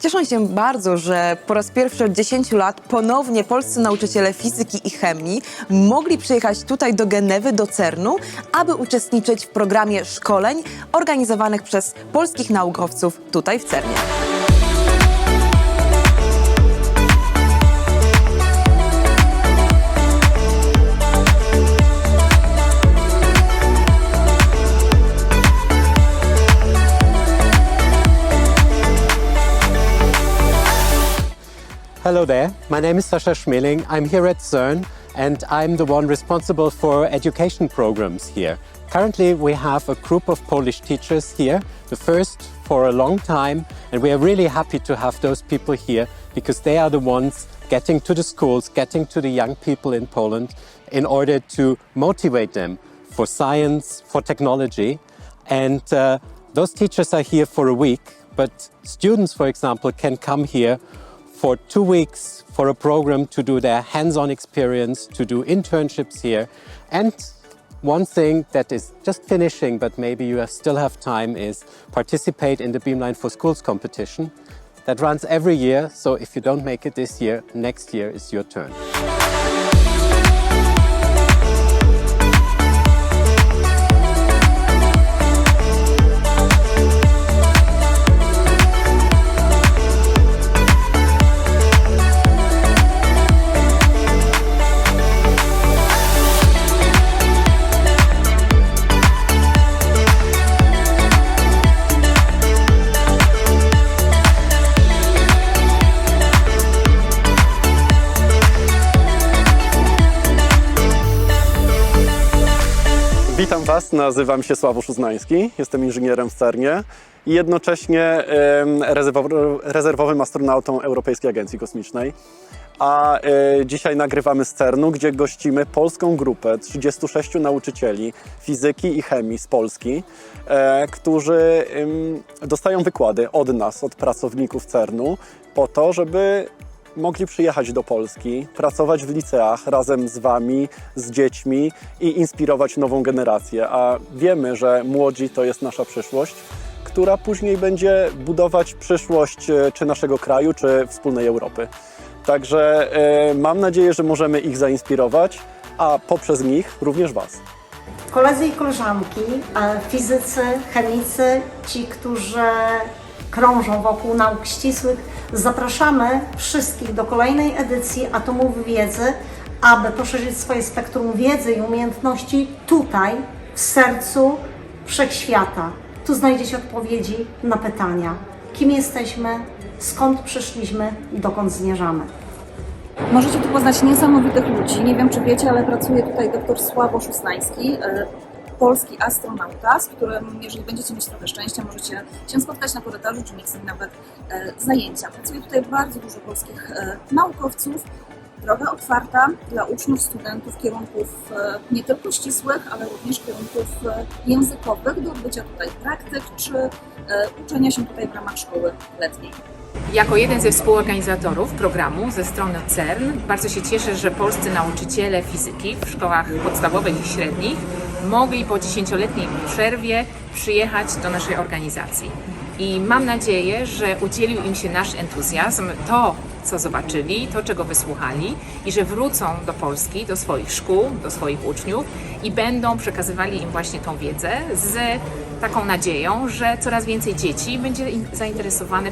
Cieszę się bardzo, że po raz pierwszy od 10 lat ponownie polscy nauczyciele fizyki i chemii mogli przyjechać tutaj do Genewy, do CERN-u, aby uczestniczyć w programie szkoleń organizowanych przez polskich naukowców tutaj w CERNie. Hello there, my name is Sascha Schmeling. I'm here at CERN and I'm the one responsible for education programs here. Currently, we have a group of Polish teachers here, the first for a long time, and we are really happy to have those people here because they are the ones getting to the schools, getting to the young people in Poland in order to motivate them for science, for technology. And uh, those teachers are here for a week, but students, for example, can come here for two weeks for a program to do their hands on experience, to do internships here. And one thing that is just finishing, but maybe you still have time, is participate in the Beamline for Schools competition that runs every year. So if you don't make it this year, next year is your turn. Witam Was, nazywam się Sławosz Uznański, jestem inżynierem w CERNie i jednocześnie rezerwowym astronautą Europejskiej Agencji Kosmicznej. A e, dzisiaj nagrywamy z CERNu, gdzie gościmy polską grupę 36 nauczycieli fizyki i chemii z Polski, e, którzy dostają wykłady od nas, od pracowników CERNu, po to, żeby mogli przyjechać do Polski, pracować w liceach razem z Wami, z dziećmi i inspirować nową generację. A wiemy, że młodzi to jest nasza przyszłość, która później będzie budować przyszłość e, czy naszego kraju, czy wspólnej Europy. Także e, mam nadzieję, że możemy ich zainspirować, a poprzez nich również Was. Koledzy i koleżanki, fizycy, chemicy, ci, którzy krążą wokół nauk ścisłych, zapraszamy wszystkich do kolejnej edycji Atomów Wiedzy, aby poszerzyć swoje spektrum wiedzy i umiejętności tutaj, w sercu wszechświata. Tu znajdziecie odpowiedzi na pytania. Kim jesteśmy, skąd przyszliśmy, dokąd zmierzamy. Możecie tu poznać niesamowitych ludzi. Nie wiem, czy wiecie, ale pracuje tutaj dr Sławosz Usnański, e, polski astronauta, z którym, jeżeli będziecie mieć trochę szczęścia, możecie się spotkać na korytarzu, czy mieć z nim nawet e, zajęcia. Pracuje tutaj bardzo dużo polskich e, naukowców. Droga otwarta dla uczniów, studentów kierunków e, nie tylko ścisłych, ale również kierunków e, językowych do odbycia tutaj praktyk, czy e, uczenia się tutaj w ramach szkoły letniej. Jako jeden ze współorganizatorów programu ze strony CERN bardzo się cieszę, że polscy nauczyciele fizyki w szkołach podstawowych i średnich mogli po dziesięcioletniej przerwie przyjechać do naszej organizacji. I mam nadzieję, że udzielił im się nasz entuzjazm, to co zobaczyli, to czego wysłuchali i że wrócą do Polski, do swoich szkół, do swoich uczniów i będą przekazywali im właśnie tą wiedzę z taką nadzieją, że coraz więcej dzieci będzie in- zainteresowane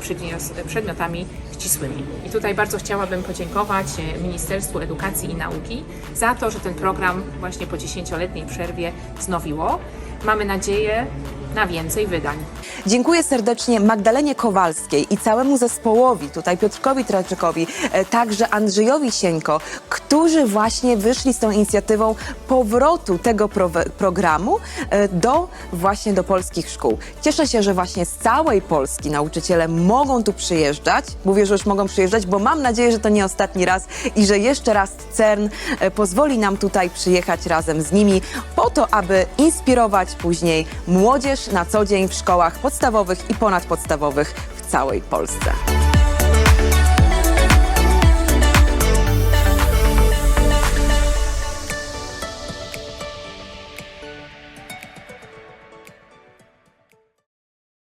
przedmiotami ścisłymi. I tutaj bardzo chciałabym podziękować e, Ministerstwu Edukacji i Nauki za to, że ten program właśnie po dziesięcioletniej przerwie wznowiło. Mamy nadzieję na więcej wydań. Dziękuję serdecznie Magdalenie Kowalskiej i całemu zespołowi, tutaj Piotrkowi Traczykowi, e, także Andrzejowi Sieńko, którzy właśnie wyszli z tą inicjatywą powrotu tego prowe- programu e, do właśnie do polskich szkół. Cieszę się, że właśnie z całej Polski nauczyciele mogą tu przyjeżdżać. Mówię, że już mogą przyjeżdżać, bo mam nadzieję, że to nie ostatni raz i że jeszcze raz CERN e, pozwoli nam tutaj przyjechać razem z nimi po to, aby inspirować później młodzież na co dzień w szkołach podstawowych i ponadpodstawowych w całej Polsce.